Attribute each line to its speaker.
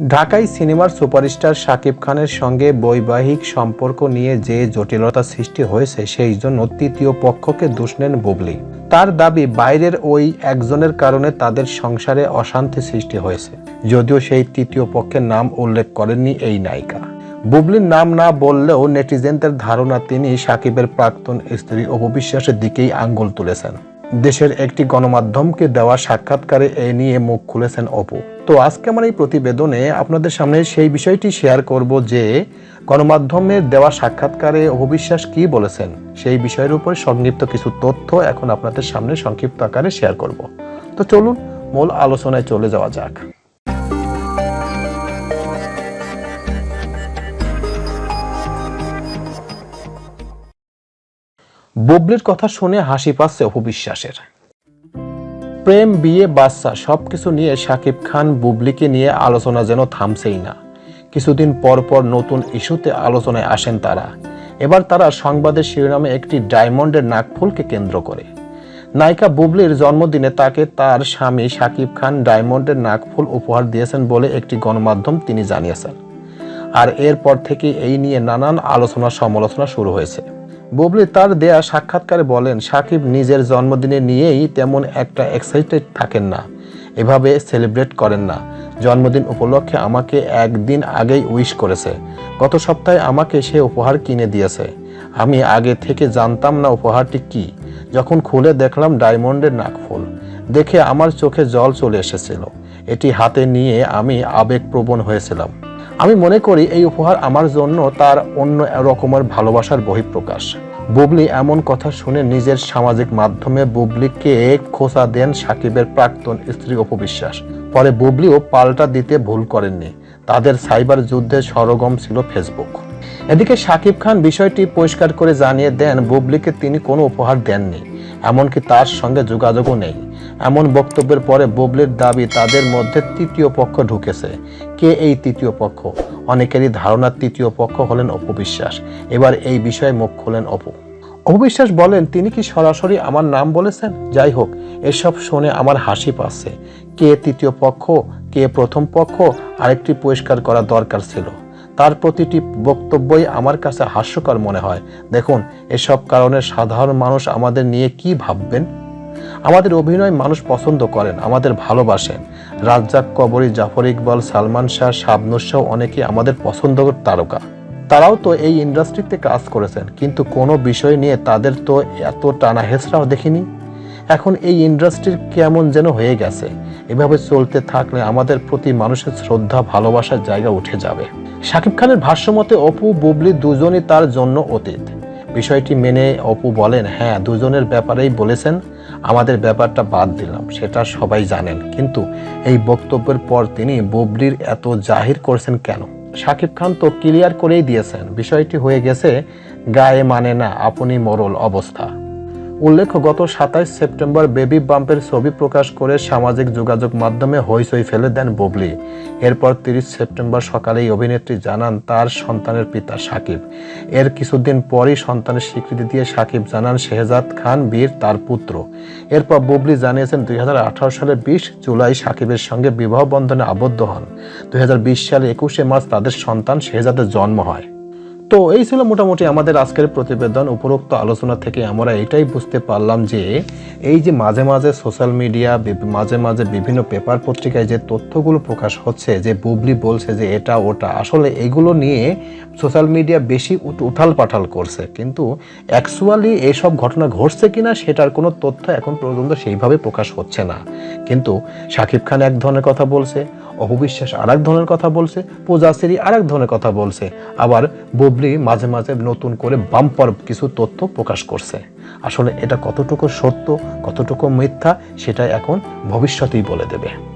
Speaker 1: ঢাকায় সিনেমার সুপারস্টার শাকিব খানের সঙ্গে বৈবাহিক সম্পর্ক নিয়ে যে জটিলতা সৃষ্টি হয়েছে, সেই জন্য তৃতীয় পক্ষকে দোষ নেন বুবলি। তার দাবি, বাইরের ওই একজনের কারণে তাদের সংসারে অশান্তি সৃষ্টি হয়েছে। যদিও সেই তৃতীয় পক্ষের নাম উল্লেখ করেননি এই নায়িকা। বুবলির নাম না বললেও নেটিজেনদের ধারণা, তিনি সাকিবের প্রাক্তন স্ত্রী অপবিশ্বাসের দিকেই আঙ্গুল তুলেছেন। দেশের একটি গণমাধ্যমকে দেওয়া সাক্ষাৎকারে এ নিয়ে মুখ খুলেছেন অপু। তো আজকে আমার এই প্রতিবেদনে আপনাদের সামনে সেই বিষয়টি শেয়ার করব যে গণমাধ্যমের দেওয়া সাক্ষাৎকারে অপবিশ্বাস কি বলেছেন? সেই বিষয়ের উপর সংক্ষিপ্ত কিছু তথ্য এখন আপনাদের সামনে সংক্ষিপ্ত আকারে শেয়ার করব। তো চলুন, মূল আলোচনায় চলে যাওয়া যাক। বুবলির কথা শুনে হাসি পাচ্ছে অপবিশ্বাসের প্রেম, বিয়ে, বাচ্চা সব কিছু নিয়ে শাকিব খান বুবলিকে নিয়ে আলোচনা যেন থামছেই না। কিছুদিন পর পর নতুন ইস্যুতে আলোচনায় আসেন তারা। এবার তারা সংবাদের শিরোনামে একটি ডায়মন্ডের নাকফুলকে কেন্দ্র করে। নায়িকা বুবলির জন্মদিনে তাকে তার স্বামী শাকিব খান ডায়মন্ডের নাকফুল উপহার দিয়েছেন বলে একটি গণমাধ্যম তিনি জানিয়েছেন। আর এরপর থেকে এই নিয়ে নানান আলোচনা সমালোচনা শুরু হয়েছে। বুবলি তার দেয়া সাক্ষাৎকারে বলেন, সাকিব নিজের জন্মদিনে নিয়েই তেমন একটা এক্সাইটেড থাকেন না। এভাবে সেলিব্রেট করেন না। জন্মদিন উপলক্ষে আমাকে একদিন আগেই উইশ করেছে। গত সপ্তাহে আমাকে সে উপহার কিনে দিয়েছে। আমি আগে থেকে জানতাম না উপহারটি কি। যখন খুলে দেখলাম ডায়মন্ডের নাকফুল। দেখে আমার চোখে জল চলে এসেছিল। এটি হাতে নিয়ে আমি আবেগপ্রবণ হয়েছিলাম। আমি মনে করি এই উপহার আমার জন্য তার অন্য রকমের ভালোবাসার বহিঃপ্রকাশ। বুবলি এমন কথা শুনে নিজের সামাজিক মাধ্যমে বুবলিকে খোঁচা দেন সাকিবের প্রাক্তন স্ত্রী অপবিশ্বাস। পরে বুবলিও পাল্টা দিতে ভুল করেননি। তাদের সাইবার যুদ্ধের সরগম ছিল ফেসবুক। এদিকে সাকিব খান বিষয়টি পরিষ্কার করে জানিয়ে দেন, বুবলিকে তিনি কোনো উপহার দেননি। এমনকি তার সঙ্গে যোগাযোগও নেই। এমন বক্তব্যের পরে বুবলির দাবি তাদের মধ্যে তৃতীয় পক্ষ ঢুকেছে। কে এই তৃতীয় পক্ষ? অনেকেরই ধারণার তৃতীয় পক্ষ হলেন অপবিশ্বাস এবার এই বিষয়ে মুখ খোলেন অপু। অপবিশ্বাস বলেন, তিনি কি সরাসরি আমার নাম বলেছেন? যাই হোক, এসব শুনে আমার হাসি পাচ্ছে। কে তৃতীয় পক্ষ? কে প্রথম পক্ষ? আরেকটি পরিষ্কার করা দরকার ছিল। তার প্রতিটি বক্তব্যই আমার কাছে হাস্যকর মনে হয়। দেখুন, এসব কারণে সাধারণ মানুষ আমাদের নিয়ে কি ভাববেন? আমাদের অভিনয় মানুষ পছন্দ করেন, আমাদের ভালোবাসেন। রাজ্জাক, কবরী, জাফর ইকবাল, সালমান শাহ, শাবনুর শাহ অনেকে আমাদের পছন্দর তারকা। তারাও তো এই ইন্ডাস্ট্রিতে কাজ করেছেন, কিন্তু কোনো বিষয় নিয়ে তাদের তো এত টানা হেসরাও দেখিনি। এখন এই ইন্ডাস্ট্রির কেমন যেন হয়ে গেছে। এভাবে চলতে থাকলে আমাদের প্রতি মানুষের শ্রদ্ধা, ভালোবাসার জায়গা উঠে যাবে। শাকিব খানের ভাষ্যমতে, অপু, বুবলি দুজনই তার জন্য অতীত। বিষয়টি মেনে অপু বলেন হ্যাঁ দুজনের ব্যাপারেই বলেছেন। আমাদের ব্যাপারটা বাদ দিলাম, সেটা সবাই জানেন। কিন্তু এই বক্তব্যের পর তিনি ববলির এত জাহির করছেন কেন? শাকিব খান তো ক্লিয়ার করেই দিয়েছেন, বিষয়টি হয়ে গেছে, গায়ে মানে না, আপনি মরল অবস্থা। উল্লেখ্য, গত সাতাইশ সেপ্টেম্বর বেবি বাম্পের ছবি প্রকাশ করে সামাজিক যোগাযোগ মাধ্যমে হইচই ফেলে দেন বুবলি। এরপর তিরিশ সেপ্টেম্বর সকালে অভিনেত্রী জানান, তার সন্তানের পিতা সাকিব। এর কিছুদিন পরই সন্তানের স্বীকৃতি দিয়ে সাকিব জানান, শেহজাদ খান বীর, তার পুত্র। এরপর বুবলি জানিয়েছেন, দুই সালের বিশ জুলাই সাকিবের সঙ্গে বিবাহ বন্ধনে আবদ্ধ হন। দুই হাজার বিশ সালে একুশে মার্চ তাদের সন্তান শেহজাদের জন্ম হয়। তো এই ছিল মোটামুটি আমাদের আজকের প্রতিবেদন। উপরোক্ত আলোচনা থেকে আমরা এটাই বুঝতে পারলাম যে এই যে মাঝে মাঝে সোশ্যাল মিডিয়া মাঝে মাঝে বিভিন্ন পেপার পত্রিকায় যে তথ্যগুলো প্রকাশ হচ্ছে, যে বুবলি বলছে যে এটা, ওটা, আসলে এগুলো নিয়ে সোশ্যাল মিডিয়া বেশি উঠ- উথাল পাঠাল করছে। কিন্তু অ্যাকচুয়ালি এসব ঘটনা ঘটছে কিনা সেটার কোনো তথ্য এখন পর্যন্ত সেইভাবে প্রকাশ হচ্ছে না। কিন্তু শাকিব খান এক ধরনের কথা বলছে অপবিশ্বাস আর এক ধরনের কথা বলছে পূজাশ্রী আর এক ধরনের কথা বলছে। আবার বুবলি মাঝে মাঝে নতুন করে বাম্পার কিছু তথ্য প্রকাশ করছে। আসলে এটা কতটুকু সত্য, কতটুকু মিথ্যা, সেটা এখন ভবিষ্যতেই বলে দেবে।